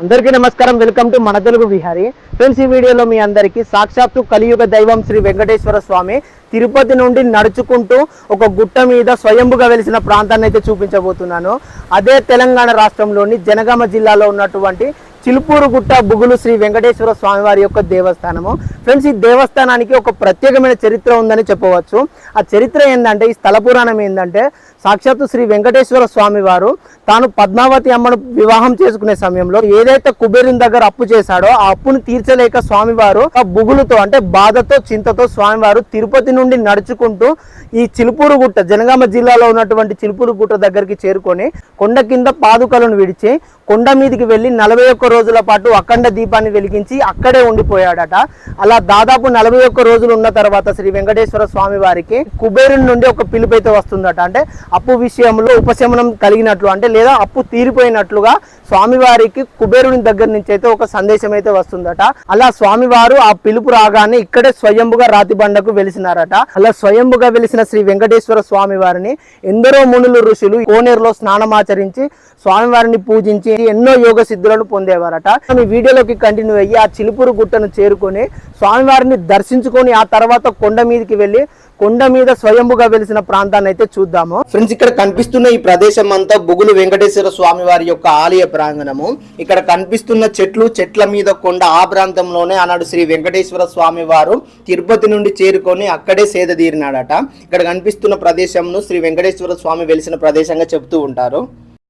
అందరికీ నమస్కారం. Welcome to మన తెలుగు విహారీ. ఫ్రెండ్స్ ఈ వీడియోలో మీ అందరికీ సాక్షాత్తు కలియుగ దైవం శ్రీ వెంకటేశ్వర స్వామి తిరుపతి నుండి నడుచుకుంటూ ఒక గుట్ట మీద స్వయంభుగా వెలిసిన ప్రాంతాన్ని అయితే చూపించబోతున్నాను. అదే తెలంగాణ రాష్ట్రంలోని జనగామ జిల్లాలో ఉన్నటువంటి చిలుపూరుగుట్ట బుగులు శ్రీ వెంకటేశ్వర స్వామివారి యొక్క దేవస్థానము. ఫ్రెండ్స్ ఈ దేవస్థానానికి ఒక ప్రత్యేకమైన చరిత్ర ఉందని చెప్పవచ్చు. ఆ చరిత్ర ఏంటంటే ఈ స్థల పురాణం ఏంటంటే సాక్షాత్తు శ్రీ వెంకటేశ్వర స్వామివారు తాను పద్మావతి అమ్మను వివాహం చేసుకునే సమయంలో ఏదైతే కుబేరుని దగ్గర అప్పు చేశాడో ఆ అప్పును తీర్చలేక స్వామివారు ఆ బుగులుతో అంటే బాధతో చింతతో స్వామివారు తిరుపతి నుండి నడుచుకుంటూ ఈ చిలుపూరుగుట్ట జనగామ జిల్లాలో ఉన్నటువంటి చిలుపూరు గుట్ట దగ్గరికి చేరుకొని కొండ కింద పాదుకలను విడిచి కొండ మీదకి వెళ్ళి నలభై ఒక్క రోజుల పాటు అఖండ దీపాన్ని వెలిగించి అక్కడే ఉండిపోయాడట. అలా దాదాపు నలభై ఒక్క రోజులు ఉన్న తర్వాత శ్రీ వెంకటేశ్వర స్వామి వారికి కుబేరుని నుండి ఒక పిలుపు అయితే వస్తుందట. అంటే అప్పు విషయంలో ఉపశమనం కలిగినట్లు అంటే లేదా అప్పు తీరిపోయినట్లుగా స్వామివారికి కుబేరుని దగ్గర నుంచి అయితే ఒక సందేశం అయితే వస్తుందట. అలా స్వామివారు ఆ పిలుపు రాగానే ఇక్కడే స్వయంభుగా రాతి బండకు వెలిసినారట. అలా స్వయంభుగా వెలిసిన శ్రీ వెంకటేశ్వర స్వామి వారిని ఎందరో మునులు ఋషులు కోనేరులో స్నానమాచరించి స్వామివారిని పూజించి ఎన్నో యోగ సిద్ధులను పొందేవారట. ఈ వీడియోలోకి కంటిన్యూ అయ్యి ఆ చిలుపురు గుట్టను చేరుకొని స్వామివారిని దర్శించుకొని ఆ తర్వాత కొండ మీదకి వెళ్ళి కొండ మీద స్వయంభుగా వెలిసిన ప్రాంతాన్ని అయితే చూద్దాము. ఫ్రెండ్స్ ఇక్కడ కనిపిస్తున్న ఈ ప్రదేశం అంతా బుగులు వెంకటేశ్వర స్వామి వారి యొక్క ఆలయ ప్రాంగణము. ఇక్కడ కనిపిస్తున్న చెట్లు చెట్ల మీద కొండ ఆ ప్రాంతంలోనే ఆనాడు శ్రీ వెంకటేశ్వర స్వామి వారు తిరుపతి నుండి చేరుకొని అక్కడే సేద తీరినాడట. ఇక్కడ కనిపిస్తున్న ప్రదేశంను శ్రీ వెంకటేశ్వర స్వామి వెలిసిన ప్రదేశంగా చెబుతూ ఉంటారు.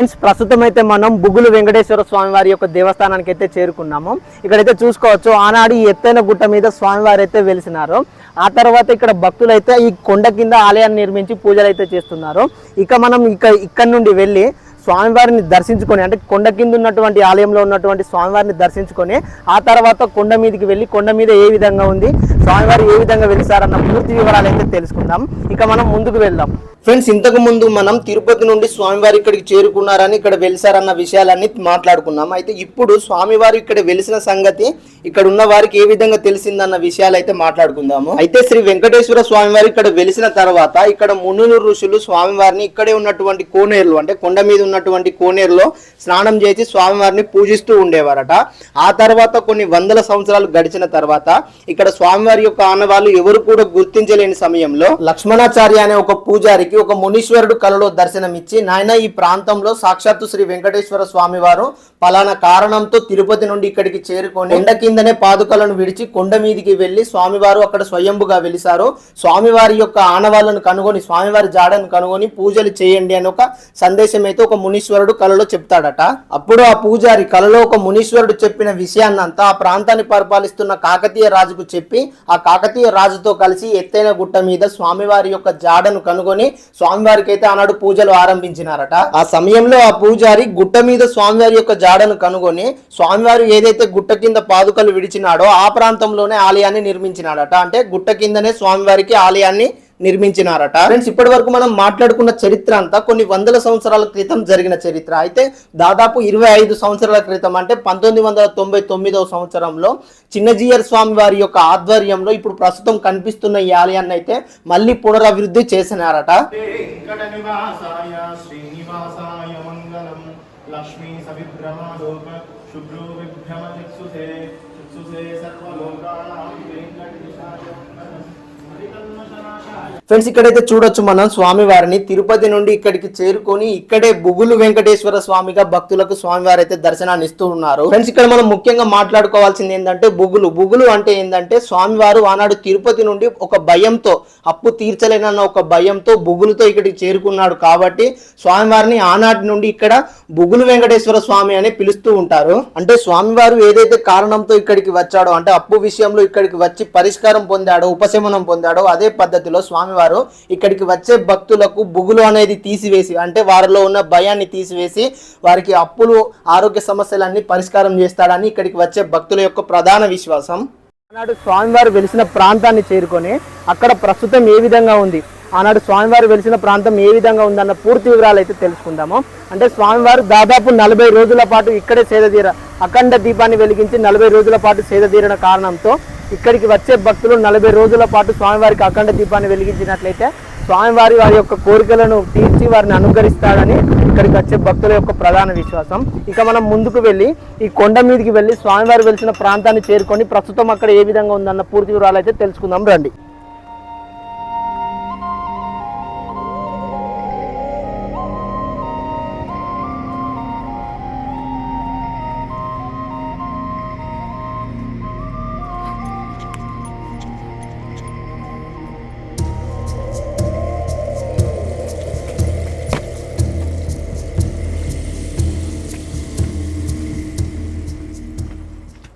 ఫ్రెండ్స్ ప్రస్తుతం అయితే మనం బుగులు వెంకటేశ్వర స్వామి వారి యొక్క దేవస్థానానికి అయితే చేరుకున్నాము. ఇక్కడైతే చూసుకోవచ్చు ఆనాడు ఈ ఎత్తైన గుట్ట మీద స్వామివారు అయితే వెలిసినారు. ఆ తర్వాత ఇక్కడ భక్తులు అయితే ఈ కొండ కింద ఆలయాన్ని నిర్మించి పూజలు అయితే చేస్తున్నారు. ఇక మనం ఇక ఇక్కడ నుండి వెళ్ళి స్వామివారిని దర్శించుకొని అంటే కొండ కింద ఉన్నటువంటి ఆలయంలో ఉన్నటువంటి స్వామివారిని దర్శించుకొని ఆ తర్వాత కొండ మీదకి వెళ్ళి కొండ మీద ఏ విధంగా ఉంది స్వామివారు ఏ విధంగా వెలిసారన్న పూర్తి వివరాలు అయితే తెలుసుకుందాం. ఇక మనం ముందుకు వెళ్దాం. ఫ్రెండ్స్ ఇంతకు ముందు మనం తిరుపతి నుండి స్వామివారు ఇక్కడికి చేరుకున్నారని ఇక్కడ వెలిసారన్న విషయాలన్నీ మాట్లాడుకున్నాం. అయితే ఇప్పుడు స్వామివారు ఇక్కడ వెలిసిన సంగతి ఇక్కడ ఉన్న వారికి ఏ విధంగా తెలిసిందన్న విషయాలు అయితే మాట్లాడుకుందాము. అయితే శ్రీ వెంకటేశ్వర స్వామివారు ఇక్కడ వెలిసిన తర్వాత ఇక్కడ మునులు ఋషులు స్వామివారిని ఇక్కడే ఉన్నటువంటి కోనేరులు అంటే కొండ మీద ఉన్నటువంటి కోనేరులో స్నానం చేసి స్వామివారిని పూజిస్తూ ఉండేవారట. ఆ తర్వాత కొన్ని వందల సంవత్సరాలు గడిచిన తర్వాత ఇక్కడ స్వామివారి యొక్క ఆనవాళ్ళు ఎవరు కూడా గుర్తించలేని సమయంలో లక్ష్మణాచార్య అనే ఒక పూజారికి ఒక మునీశ్వరుడు కలలో దర్శనమిచ్చి నాయన ఈ ప్రాంతంలో సాక్షాత్తు శ్రీ వెంకటేశ్వర స్వామివారు పలానా కారణంతో తిరుపతి నుండి ఇక్కడికి చేరుకొని కొండ కిందనే పాదుకలను విడిచి కొండ మీదికి వెళ్ళి స్వామివారు అక్కడ స్వయంభుగా వెలిసారు. స్వామివారి యొక్క ఆనవాళ్ళను కనుగొని స్వామివారి జాడను కనుగొని పూజలు చేయండి అని ఒక సందేశం అయితే ఒక మునీశ్వరుడు కలలో చెప్తాడట. అప్పుడు ఆ పూజారి కలలో ఒక మునీశ్వరుడు చెప్పిన విషయాన్నంతా ఆ ప్రాంతాన్ని పరిపాలిస్తున్న కాకతీయ రాజుకు చెప్పి ఆ కాకతీయ రాజుతో కలిసి ఎత్తైన గుట్ట మీద స్వామివారి యొక్క జాడను కనుగొని స్వామివారికి అయితే ఆనాడు పూజలు ఆరంభించినారట. ఆ సమయంలో ఆ పూజారి గుట్ట మీద స్వామివారి యొక్క జాడను కనుగొని స్వామివారు ఏదైతే గుట్ట కింద పాదుకలు విడిచినాడో ఆ ప్రాంతంలోనే ఆలయాన్ని నిర్మించినాడట. అంటే గుట్ట కిందనే స్వామివారికి ఆలయాన్ని నిర్మించినారట. ఫ్రెండ్స్ ఇప్పటి వరకు మనం మాట్లాడుకున్న చరిత్ర అంతా కొన్ని వందల సంవత్సరాల క్రితం జరిగిన చరిత్ర. అయితే దాదాపు ఇరవై ఐదు సంవత్సరాల క్రితం అంటే పంతొమ్మిది వందల తొంభై తొమ్మిదవ సంవత్సరంలో చిన్నజీయర్ స్వామి వారి యొక్క ఆధ్వర్యంలో ఇప్పుడు ప్రస్తుతం కనిపిస్తున్న ఈ ఆలయాన్ని అయితే మళ్ళీ పునరభివృద్ధి చేసినారట. వెంకటనివాసాయ శ్రీనివాసాయ మంగళం. లక్ష్మీ సవిభ్రమాలోక శుభ్రో విభ్రమ సర్వలోకానాం. వెంకటేశాయ ఫ్రెండ్స్ ఇక్కడైతే చూడొచ్చు మనం స్వామివారిని. తిరుపతి నుండి ఇక్కడికి చేరుకొని ఇక్కడే బుగులు వెంకటేశ్వర స్వామిగా భక్తులకు స్వామివారు అయితే దర్శనాన్ని ఇస్తూ ఉన్నారు. ఫ్రెండ్స్ ఇక్కడ మనం ముఖ్యంగా మాట్లాడుకోవాల్సింది ఏంటంటే బుగులు. బుగులు అంటే ఏంటంటే స్వామివారు ఆనాడు తిరుపతి నుండి ఒక భయంతో అప్పు తీర్చలేనన్న ఒక భయంతో బుగులతో ఇక్కడికి చేరుకున్నాడు కాబట్టి స్వామివారిని ఆనాటి నుండి ఇక్కడ బుగులు వెంకటేశ్వర స్వామి అని పిలుస్తూ ఉంటారు. అంటే స్వామివారు ఏదైతే కారణంతో ఇక్కడికి వచ్చాడో అంటే అప్పు విషయంలో ఇక్కడికి వచ్చి పరిష్కారం పొందాడో ఉపశమనం పొందాడో అదే పద్ధతిలో స్వామివారు ఇక్కడికి వచ్చే భక్తులకు బుగులు అనేది తీసివేసి అంటే వారిలో ఉన్న భయాన్ని తీసివేసి వారికి అప్పులు ఆరోగ్య సమస్యలన్నీ పరిష్కారం చేస్తాడని ఇక్కడికి వచ్చే భక్తుల యొక్క ప్రధాన విశ్వాసం. ఆనాడు స్వామివారు వెలిసిన ప్రాంతాన్ని చేరుకొని అక్కడ ప్రస్తుతం ఏ విధంగా ఉంది? ఆనాడు స్వామివారు వెలిసిన ప్రాంతం ఏ విధంగా ఉందన్న పూర్తి వివరాలు అయితే తెలుసుకుందాము. అంటే స్వామివారు దాదాపు నలభై రోజుల పాటు ఇక్కడే సేదతీర అఖండ దీపాన్ని వెలిగించి నలభై రోజుల పాటు సేదతీరిన కారణంతో ఇక్కడికి వచ్చే భక్తులు నలభై రోజుల పాటు స్వామివారికి అఖండ దీపాన్ని వెలిగించినట్లయితే స్వామివారి వారి యొక్క కోరికలను తీర్చి వారిని అనుకరిస్తాడని ఇక్కడికి వచ్చే భక్తుల యొక్క ప్రధాన విశ్వాసం. ఇక మనం ముందుకు వెళ్ళి ఈ కొండ మీదకి వెళ్ళి స్వామివారి వెలిసిన ప్రాంతాన్ని చేరుకొని ప్రస్తుతం అక్కడ ఏ విధంగా ఉందన్న పూర్తి వివరాలు అయితే తెలుసుకుందాం. రండి.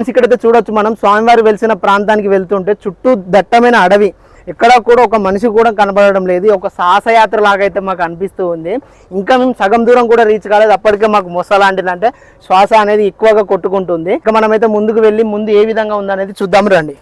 ఫ్రెండ్స్ ఇక్కడైతే చూడొచ్చు మనం. స్వామివారి వెలిసిన ప్రాంతానికి వెళ్తుంటే చుట్టూ దట్టమైన అడవి. ఎక్కడ కూడా ఒక మనిషి కూడా కనబడడం లేదు. ఒక సాహసయాత్ర లాగా అయితే మాకు అనిపిస్తూ ఉంది. ఇంకా మేము సగం దూరం కూడా రీచ్ కాలేదు. అప్పటికే మాకు మొస లాంటిది అంటే శ్వాస అనేది ఎక్కువగా కొట్టుకుంటుంది. ఇక మనమైతే ముందుకు వెళ్ళి ముందు ఏ విధంగా ఉందనేది చూద్దాం రండి.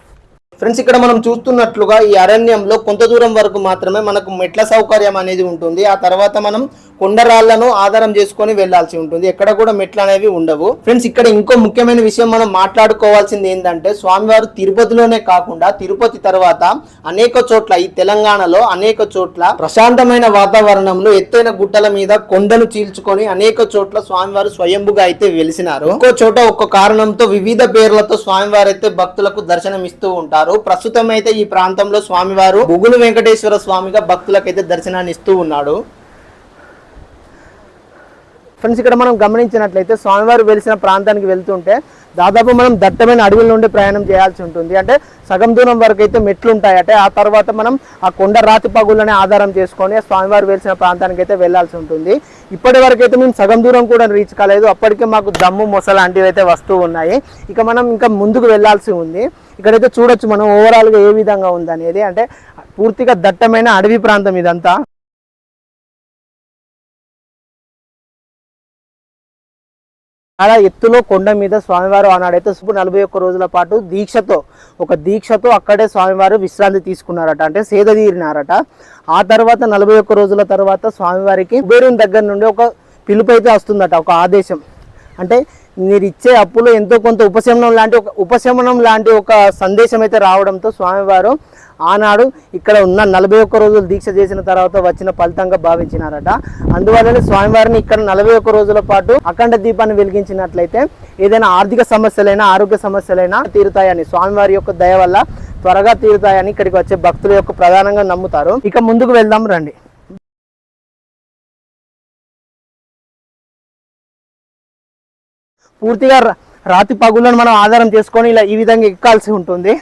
ఫ్రెండ్స్ ఇక్కడ మనం చూస్తున్నట్లుగా ఈ అరణ్యంలో కొంత దూరం వరకు మాత్రమే మనకు మెట్ల సౌకర్యం అనేది ఉంటుంది. ఆ తర్వాత మనం కొండరాళ్ళను ఆధారం చేసుకొని వెళ్ళాల్సి ఉంటుంది. ఎక్కడ కూడా మెట్లు అనేవి ఉండవు. ఫ్రెండ్స్ ఇక్కడ ఇంకో ముఖ్యమైన విషయం మనం మాట్లాడుకోవాల్సింది ఏంటంటే స్వామివారు తిరుపతిలోనే కాకుండా తిరుపతి తర్వాత అనేక చోట్ల ఈ తెలంగాణలో అనేక చోట్ల ప్రశాంతమైన వాతావరణంలో ఎత్తైన గుట్టల మీద కొండలు చీల్చుకొని అనేక చోట్ల స్వామివారు స్వయంభుగా అయితే వెలిసినారు. ఒక్కో చోట ఒక్క కారణంతో వివిధ పేర్లతో స్వామివారు అయితే భక్తులకు దర్శనమిస్తూ ఉంటారు. ప్రస్తుతం అయితే ఈ ప్రాంతంలో స్వామివారు బుగులు వెంకటేశ్వర స్వామిగా భక్తులకైతే దర్శనాన్ని ఇస్తూ ఉన్నాడు. ఫ్రెండ్స్ ఇక్కడ మనం గమనించినట్లయితే స్వామివారు వెలిసిన ప్రాంతానికి వెళ్తుంటే దాదాపు మనం దట్టమైన అడవుల నుండి ప్రయాణం చేయాల్సి ఉంటుంది. అంటే సగం దూరం వరకు అయితే మెట్లు ఉంటాయి అంటే ఆ తర్వాత మనం ఆ కొండ రాతి పగుళ్ళనే ఆధారం చేసుకొని స్వామివారు వెలిసిన ప్రాంతానికి అయితే వెళ్ళాల్సి ఉంటుంది. ఇప్పటి వరకు అయితే మేము సగం దూరం కూడా రీచ్ కాలేదు. అప్పటికే మాకు దమ్ము మొస లాంటివి అయితే వస్తూ ఉన్నాయి. ఇక మనం ఇంకా ముందుకు వెళ్ళాల్సి ఉంది. ఇక్కడైతే చూడొచ్చు మనం ఓవరాల్గా ఏ విధంగా ఉందనేది. అంటే పూర్తిగా దట్టమైన అడవి ప్రాంతం ఇదంతా. చాలా ఎత్తులో కొండ మీద స్వామివారు ఆనాడైతే సుపు నలభై ఒక్క రోజుల పాటు దీక్షతో ఒక దీక్షతో అక్కడే స్వామివారు విశ్రాంతి తీసుకున్నారట. అంటే సేద తీరినారట. ఆ తర్వాత నలభై ఒక్క రోజుల తర్వాత స్వామివారికి కుబేరుని దగ్గర నుండి ఒక పిలుపు అయితే వస్తుందట ఒక ఆదేశం. అంటే మీరు ఇచ్చే అప్పులో ఎంతో కొంత ఉపశమనం లాంటి ఒక ఉపశమనం లాంటి ఒక సందేశం అయితే రావడంతో స్వామివారు ఆనాడు ఇక్కడ ఉన్న నలభై ఒక్క రోజులు దీక్ష చేసిన తర్వాత వచ్చిన ఫలితంగా భావించినారట. అందువల్ల స్వామివారిని ఇక్కడ నలభై ఒక్క రోజుల పాటు అఖండ దీపాన్ని వెలిగించినట్లయితే ఏదైనా ఆర్థిక సమస్యలైనా ఆరోగ్య సమస్యలైనా తీరుతాయని స్వామివారి యొక్క దయ వల్ల త్వరగా తీరుతాయని ఇక్కడికి వచ్చే భక్తుల యొక్క ప్రధానంగా నమ్ముతారు. ఇక ముందుకు వెళ్దాం రండి. పూర్తిగా రా- రాతి పగులను మనం ఆధారం చేసుకొని ఇలా ఈ విధంగా ఎక్కాల్సి ఉంటుంది.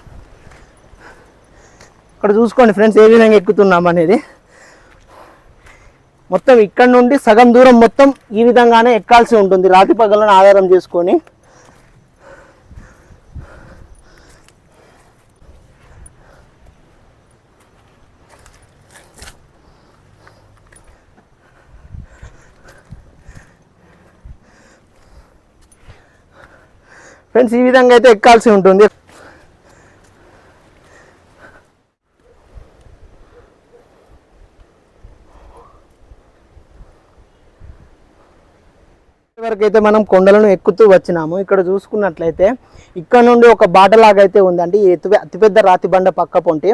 ఇక్కడ చూసుకోండి ఫ్రెండ్స్ ఏ విధంగా ఎక్కుతున్నాం అనేది. మొత్తం ఇక్కడ నుండి సగం దూరం మొత్తం ఈ విధంగానే ఎక్కాల్సి ఉంటుంది రాతి పగలను ఆధారం చేసుకొని. ఫ్రెండ్స్ ఈ విధంగా అయితే ఎక్కాల్సి ఉంటుంది. వరకు అయితే మనం కొండలను ఎక్కుతూ వచ్చినాము. ఇక్కడ చూసుకున్నట్లయితే ఇక్కడ నుండి ఒక బాటలాగైతే అయితే ఈ అతిపెద్ద రాతి బండ పక్క పొంటి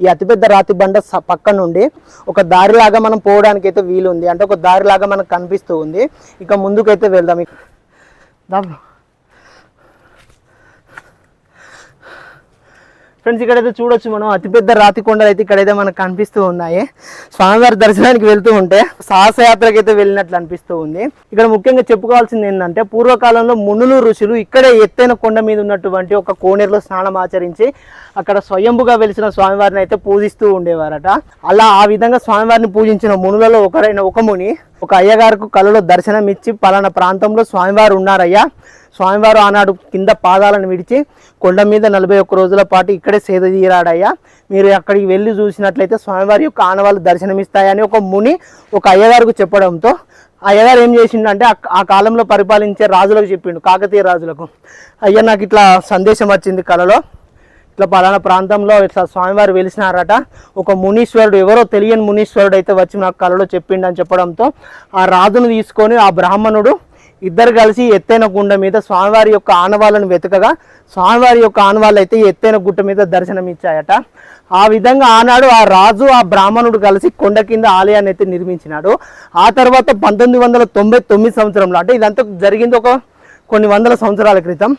ఈ అతిపెద్ద రాతి బండ స- పక్క నుండి ఒక దారిలాగా మనం పోవడానికి అయితే వీలు ఉంది అంటే ఒక దారిలాగా మనకు కనిపిస్తూ ఉంది. ఇక ముందుకైతే వెళ్దాం. దాంట్లో ఫ్రెండ్స్ ఇక్కడైతే చూడొచ్చు మనం. అతిపెద్ద రాతి కొండలు అయితే ఇక్కడైతే మనకు కనిపిస్తూ ఉన్నాయి. స్వామివారి దర్శనానికి వెళ్తూ ఉంటే సాహసయాత్రకి అయితే వెళ్ళినట్లు అనిపిస్తూ ఉంది. ఇక్కడ ముఖ్యంగా చెప్పుకోవాల్సింది ఏంటంటే పూర్వకాలంలో మునులు ఋషులు ఇక్కడే ఎత్తైన కొండ మీద ఉన్నటువంటి ఒక కోనేరులో స్నానం ఆచరించి అక్కడ స్వయంభుగా వెలిసిన స్వామివారిని అయితే పూజిస్తూ ఉండేవారట. అలా ఆ విధంగా స్వామివారిని పూజించిన మునులలో ఒకరైన ఒక ముని ఒక అయ్యగారికి కళలో దర్శనం ఇచ్చి పలానా ప్రాంతంలో స్వామివారు ఉన్నారయ్యా. స్వామివారు ఆనాడు కింద పాదాలను విడిచి కొండ మీద నలభై ఒక్క రోజుల పాటు ఇక్కడే సేద తీరాడయ్యా. మీరు అక్కడికి వెళ్ళి చూసినట్లయితే స్వామివారి యొక్క ఆనవాళ్ళు దర్శనమిస్తాయని ఒక ముని ఒక అయ్యగారికి చెప్పడంతో అయ్యగారు ఏం చేసిండంటే ఆ- కాలంలో పరిపాలించే రాజులకు చెప్పిండు కాకతీయ రాజులకు. అయ్యా నాకు ఇట్లా సందేశం వచ్చింది కలలో. ఇట్లా పలానా ప్రాంతంలో ఇట్లా స్వామివారు వెలిసినారట. ఒక మునీశ్వరుడు ఎవరో తెలియని మునీశ్వరుడు అయితే వచ్చి నాకు కళలో చెప్పిండు అని చెప్పడంతో ఆ రాజును తీసుకొని ఆ బ్రాహ్మణుడు ఇద్దరు కలిసి ఎత్తైన గుండ మీద స్వామివారి యొక్క ఆనవాళ్ళను వెతకగా స్వామివారి యొక్క ఆనవాళ్ళు అయితే ఎత్తైన గుట్ట మీద దర్శనం ఇచ్చాయట. ఆ విధంగా ఆనాడు ఆ రాజు ఆ బ్రాహ్మణుడు కలిసి కొండ కింద ఆలయాన్ని అయితే నిర్మించినాడు. ఆ తర్వాత పంతొమ్మిది వందల తొంభై తొమ్మిది సంవత్సరంలో అంటే ఇదంతా జరిగింది ఒక కొన్ని వందల సంవత్సరాల క్రితం.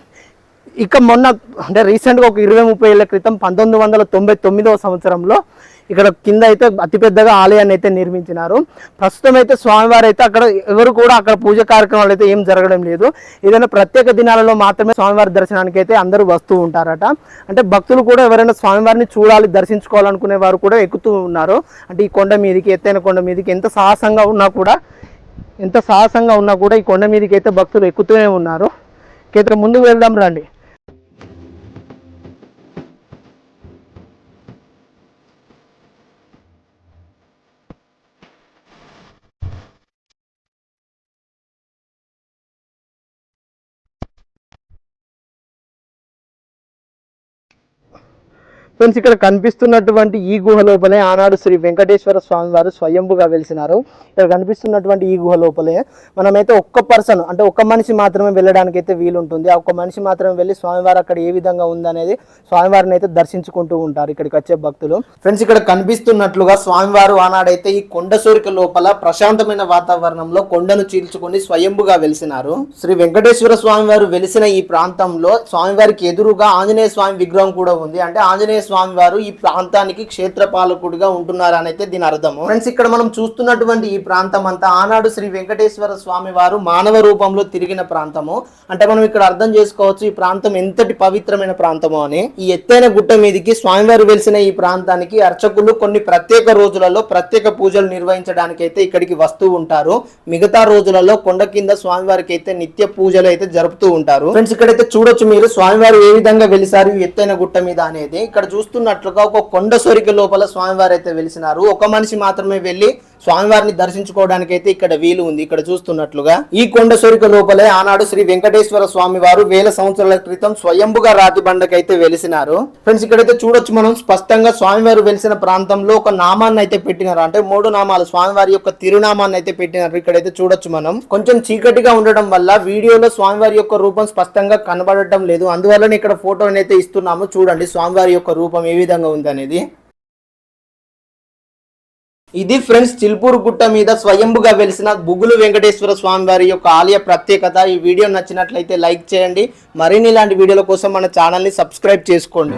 ఇక మొన్న అంటే రీసెంట్గా ఒక ఇరవై ముప్పై ఏళ్ళ క్రితం పంతొమ్మిది వందల తొంభై తొమ్మిదవ సంవత్సరంలో ఇక్కడ కింద అయితే అతిపెద్దగా ఆలయాన్ని అయితే నిర్మించినారు. ప్రస్తుతం అయితే స్వామివారు అయితే అక్కడ ఎవరు కూడా అక్కడ పూజ కార్యక్రమాలు అయితే ఏం జరగడం లేదు. ఏదైనా ప్రత్యేక దినాలలో మాత్రమే స్వామివారి దర్శనానికి అయితే అందరూ వస్తూ ఉంటారట. అంటే భక్తులు కూడా ఎవరైనా స్వామివారిని చూడాలి దర్శించుకోవాలనుకునే వారు కూడా ఎక్కుతూ ఉన్నారు. అంటే ఈ కొండ మీదకి ఎత్తైన కొండ మీదకి ఎంత సాహసంగా ఉన్నా కూడా ఎంత సాహసంగా ఉన్నా కూడా ఈ కొండ మీదకి అయితే భక్తులు ఎక్కుతూనే ఉన్నారు. కేంద్ర ముందుకు వెళ్దాం రండి. ఫ్రెండ్స్ ఇక్కడ కనిపిస్తున్నటువంటి ఈ గుహ లోపలే ఆనాడు శ్రీ వెంకటేశ్వర స్వామి వారు స్వయంభుగా వెలిసినారు. ఇక్కడ కనిపిస్తున్నటువంటి ఈ గుహ లోపలే మనమైతే ఒక్క పర్సన్ అంటే ఒక్క మనిషి మాత్రమే వెళ్ళడానికి అయితే వీలు ఉంటుంది ఆ ఒక్క మనిషి మాత్రమే వెళ్ళి స్వామివారు అక్కడ ఏ విధంగా ఉందనేది స్వామివారిని అయితే దర్శించుకుంటూ ఉంటారు ఇక్కడికి వచ్చే భక్తులు. ఫ్రెండ్స్ ఇక్కడ కనిపిస్తున్నట్లుగా స్వామివారు ఆనాడైతే ఈ కొండ సూరిక లోపల ప్రశాంతమైన వాతావరణంలో కొండను చీల్చుకొని స్వయంభుగా వెలిసినారు. శ్రీ వెంకటేశ్వర స్వామివారు వెలిసిన ఈ ప్రాంతంలో స్వామివారికి ఎదురుగా ఆంజనేయ స్వామి విగ్రహం కూడా ఉంది. అంటే ఆంజనేయ స్వామి వారు ఈ ప్రాంతానికి క్షేత్రపాలకుడిగా ఉంటున్నారని అయితే దీని అర్థము. ఫ్రెండ్స్ ఇక్కడ మనం చూస్తున్నటువంటి ఈ ప్రాంతం అంతా ఆనాడు శ్రీ వెంకటేశ్వర స్వామి వారు మానవ రూపంలో తిరిగిన ప్రాంతము. అంటే మనం ఇక్కడ అర్థం చేసుకోవచ్చు ఈ ప్రాంతం ఎంతటి పవిత్రమైన ప్రాంతము అని. ఈ ఎత్తైన గుట్ట మీదకి స్వామివారు వెలిసిన ఈ ప్రాంతానికి అర్చకులు కొన్ని ప్రత్యేక రోజులలో ప్రత్యేక పూజలు నిర్వహించడానికి అయితే ఇక్కడికి వస్తూ ఉంటారు. మిగతా రోజులలో కొండ కింద స్వామివారికి అయితే నిత్య పూజలు అయితే జరుపుతూ ఉంటారు. ఫ్రెండ్స్ ఇక్కడైతే చూడొచ్చు మీరు స్వామివారు ఏ విధంగా వెలిసారు ఈ ఎత్తైన గుట్ట మీద అనేది. ఇక్కడ చూస్తున్నట్లుగా ఒక కొండ సొరిక లోపల స్వామివారు అయితే వెలిసినారు. ఒక మనిషి మాత్రమే వెళ్ళి స్వామివారిని దర్శించుకోవడానికి అయితే ఇక్కడ వీలు ఉంది. ఇక్కడ చూస్తున్నట్లుగా ఈ కొండ సొరిక లోపలే ఆనాడు శ్రీ వెంకటేశ్వర స్వామి వారు వేల సంవత్సరాల క్రితం స్వయంభుగా రాతి బండకైతే వెలిసినారు. ఫ్రెండ్స్ ఇక్కడైతే చూడొచ్చు మనం స్పష్టంగా స్వామివారు వెలిసిన ప్రాంతంలో ఒక నామాన్ని అయితే పెట్టినారు. అంటే మూడు నామాలు స్వామివారి యొక్క తిరునామాన్ని అయితే పెట్టినారు. ఇక్కడైతే చూడొచ్చు మనం. కొంచెం చీకటిగా ఉండడం వల్ల వీడియోలో స్వామివారి యొక్క రూపం స్పష్టంగా కనబడటం లేదు. అందువల్లనే ఇక్కడ ఫోటో అయితే ఇస్తున్నాము. చూడండి స్వామివారి యొక్క రూపం ఏ విధంగా ఉంది అనేది. ఇది ఫ్రెండ్స్ చిల్పూరు గుట్ట మీద స్వయంభుగా వెలిసిన బుగులు వెంకటేశ్వర స్వామి వారి యొక్క ఆలయ ప్రత్యేకత. ఈ వీడియో నచ్చినట్లయితే లైక్ చేయండి. మరిన్ని ఇలాంటి వీడియోల కోసం మన ఛానల్ని సబ్స్క్రైబ్ చేసుకోండి.